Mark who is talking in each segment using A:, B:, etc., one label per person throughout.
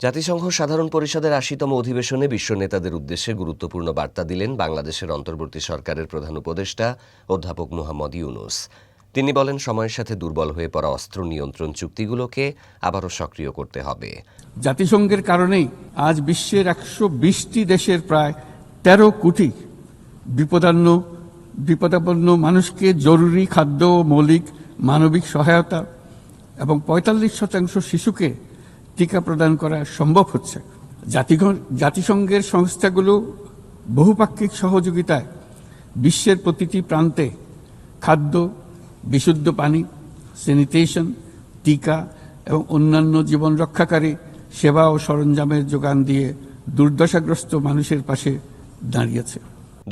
A: জাতিসংঘ সাধারণ পরিষদের আশিতম অধিবেশনে বিশ্ব নেতাদের উদ্দেশ্যে গুরুত্বপূর্ণ বার্তা দিলেন বাংলাদেশের অন্তর্বর্তী সরকারের প্রধান উপদেষ্টা অধ্যাপক মুহাম্মদ ইউনুস। তিনি বলেন, সময়ের সাথে দুর্বল হয়ে পড়া অস্ত্র নিয়ন্ত্রণ চুক্তিগুলোকে আবারও সক্রিয় করতে হবে।
B: জাতিসংঘের কারণেই আজ বিশ্বের একশো বিশটি দেশের প্রায় তেরো কোটি বিপদান্ন, বিপদাপন্ন মানুষকে জরুরি খাদ্য মৌলিক মানবিক সহায়তা এবং পঁয়তাল্লিশ শতাংশ শিশুকে টিকা প্রদান করা সম্ভব হচ্ছে। জাতিসংঘের সংস্থাগুলো বহুপাক্ষিক সহযোগিতায় বিশ্বের প্রতিটি প্রান্তে খাদ্য, বিশুদ্ধ পানি, স্যানিটেশন, টিকা এবং অন্যান্য জীবন রক্ষাকারী সেবা ও সরঞ্জামের যোগান দিয়ে দুর্দশাগ্রস্ত মানুষের পাশে দাঁড়িয়েছে।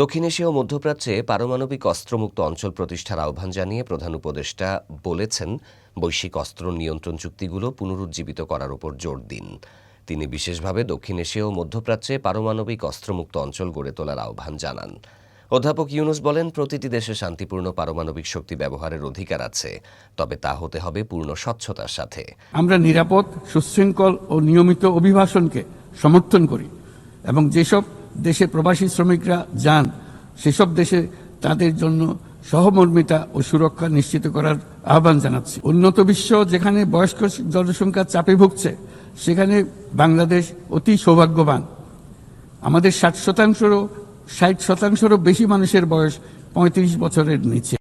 A: দক্ষিণ এশিয়া ও মধ্যপ্রাচ্যে পারমাণবিক অস্ত্রমুক্ত অঞ্চল প্রতিষ্ঠার আহ্বান জানিয়ে প্রধান উপদেষ্টা বলেছেন, বৈশ্বিক অস্ত্র নিয়ন্ত্রণ চুক্তিগুলো পুনরুজ্জীবিত করার উপর জোর দিন। তিনি বিশেষভাবে দক্ষিণ এশিয়া ও মধ্যপ্রাচ্যে পারমাণবিক অস্ত্রমুক্ত অঞ্চল গড়ে তোলার আহ্বান জানান। অধ্যাপক ইউনুস বলেন, প্রতিটি দেশে শান্তিপূর্ণ পারমাণবিক শক্তি ব্যবহারের অধিকার আছে, তবে তা হতে হবে পূর্ণ স্বচ্ছতার সাথে।
B: আমরা নিরাপদ, সুশৃঙ্খল ও নিয়মিত অভিবাসনকে সমর্থন করি এবং যেসব দেশে প্রবাসী শ্রমিকরা যান, সেসব দেশে তাদের জন্য সহমর্মিতা ও সুরক্ষা নিশ্চিত করার আহ্বান জানাচ্ছি। উন্নত বিশ্ব যেখানে বয়স্ক জনসংখ্যা চাপে ভুগছে, সেখানে বাংলাদেশ অতি সৌভাগ্যবান। আমাদের ষাট শতাংশেরও ষাট শতাংশেরও বেশি মানুষের বয়স পঁয়ত্রিশ বছরের নিচে।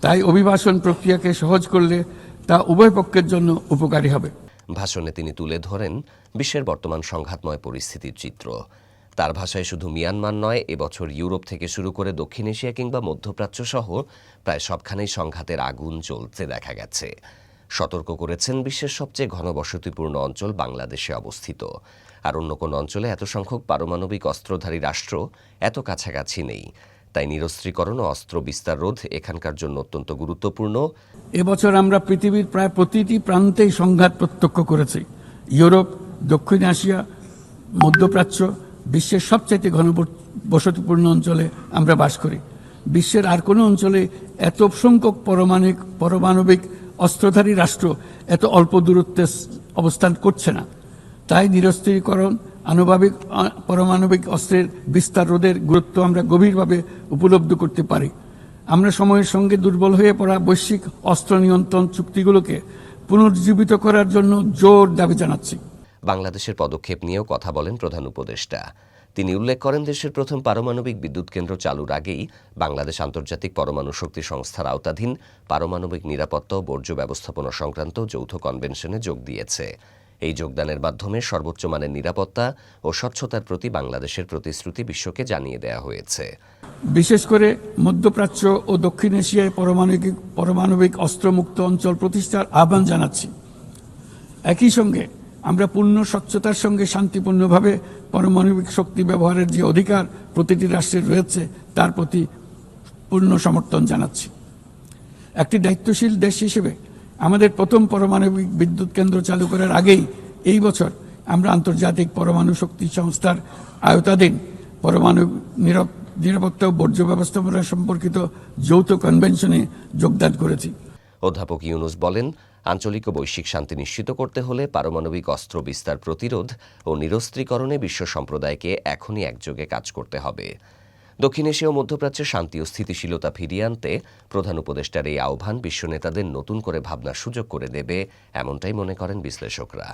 B: তাই অভিবাসন প্রক্রিয়াকে সহজ করলে তা উভয় পক্ষের জন্য উপকারী হবে।
A: ভাষণে তিনি তুলে ধরেন বিশ্বের বর্তমান সংঘাতময় পরিস্থিতির চিত্র। তার ভাষায় শুধু মিয়ানমার নয়, এবছর ইউরোপ থেকে শুরু করে দক্ষিণ এশিয়া কিংবা মধ্যপ্রাচ্য সহ প্রায় সবখানেই সংঘাতের আগুন জ্বলতে দেখা গেছে। সতর্ক করেছেন বিশ্বের সবচেয়ে ঘনবসতিপূর্ণ অঞ্চল বাংলাদেশে অবস্থিত। আর অন্য কোনো অঞ্চলে এত সংখ্যক পারমাণবিক অস্ত্রধারী রাষ্ট্র এত কাছাকাছি নেই। তাই নিরস্ত্রীকরণ ও অস্ত্র বিস্তার রোধ এখানকার জন্য অত্যন্ত গুরুত্বপূর্ণ।
B: এবছর আমরা পৃথিবীর প্রায় প্রতিটি প্রান্তেই সংঘাত প্রত্যক্ষ করেছি। ইউরোপ, দক্ষিণ এশিয়া, মধ্যপ্রাচ্য বিশ্বের সবচাইতে ঘনবসতিপূর্ণ অঞ্চলে আমরা বাস করি। বিশ্বের আর কোনো অঞ্চলে এত সংখ্যক পরমাণিক, পরমাণবিক অস্ত্রধারী রাষ্ট্র এত অল্প দূরত্বে অবস্থান করছে না। তাই নিরস্ত্রীকরণ, আনুভাবিক পারমাণবিক অস্ত্রের বিস্তার রোধের গুরুত্ব আমরা গভীরভাবে উপলব্ধি করতে পারি। আমরা সময়ের সঙ্গে দুর্বল হয়ে পড়া বৈশ্বিক অস্ত্র নিয়ন্ত্রণ চুক্তিগুলোকে পুনর্জীবিত করার জন্য জোর দাবি জানাচ্ছি।
A: বাংলাদেশের পদক্ষেপ নিয়েও কথা বলেন প্রধান উপদেষ্টা। তিনি উল্লেখ করেন, দেশের প্রথম পারমাণবিক বিদ্যুৎ কেন্দ্র চালুর আগেই বাংলাদেশ আন্তর্জাতিক পরমাণু শক্তি সংস্থার আওতাধীন পারমাণবিক নিরাপত্তা ও বর্জ্য ব্যবস্থাপনা সংক্রান্ত যৌথ কনভেনশনে যোগ দিয়েছে। এই যোগদানের মাধ্যমে সর্বোচ্চ মানের নিরাপত্তা ও স্বচ্ছতার প্রতি বাংলাদেশের প্রতিশ্রুতি বিশ্বকে জানিয়ে দেওয়া হয়েছে।
B: বিশেষ করে মধ্যপ্রাচ্য ও দক্ষিণ এশিয়ায় পারমাণবিক পারমাণবিক অস্ত্রমুক্ত অঞ্চল প্রতিষ্ঠার আহ্বান জানাচ্ছি। একই সঙ্গে আমরা পূর্ণ স্বচ্ছতার সঙ্গে শান্তিপূর্ণভাবে পারমাণবিক শক্তি ব্যবহারের যে অধিকার প্রতিটি রাষ্ট্রের রয়েছে, তার প্রতি পূর্ণ সমর্থন জানাচ্ছি। একটি দায়িত্বশীল দেশ হিসেবে আমাদের প্রথম পারমাণবিক বিদ্যুৎ কেন্দ্র চালু করার আগেই এই বছর আমরা আন্তর্জাতিক পরমাণু শক্তি সংস্থার আয়তাধীন পরমাণু নিরাপ- নিরাপত্তা ও বর্জ্য ব্যবস্থাপনা সম্পর্কিত যৌথ কনভেনশনে যোগদান করেছি।
A: অধ্যাপক ইউনুস বলেন আঞ্চলিক ও বৈশ্বিক শান্তি নিশ্চিত করতে হলে পারমাণবিক অস্ত্র বিস্তার প্রতিরোধ ও নিরস্ত্রীকরণে বিশ্ব সম্প্রদায়কে এখনই একযোগে কাজ করতে হবে। দক্ষিণ এশিয়া ও মধ্যপ্রাচ্যে শান্তি ও স্থিতিশীলতা ফিরিয়ে আনতে প্রধান উপদেষ্টার এই আহ্বান বিশ্ব নেতাদের নতুন করে ভাবনার সুযোগ করে দেবে, এমনটাই মনে করেন বিশ্লেষকরা।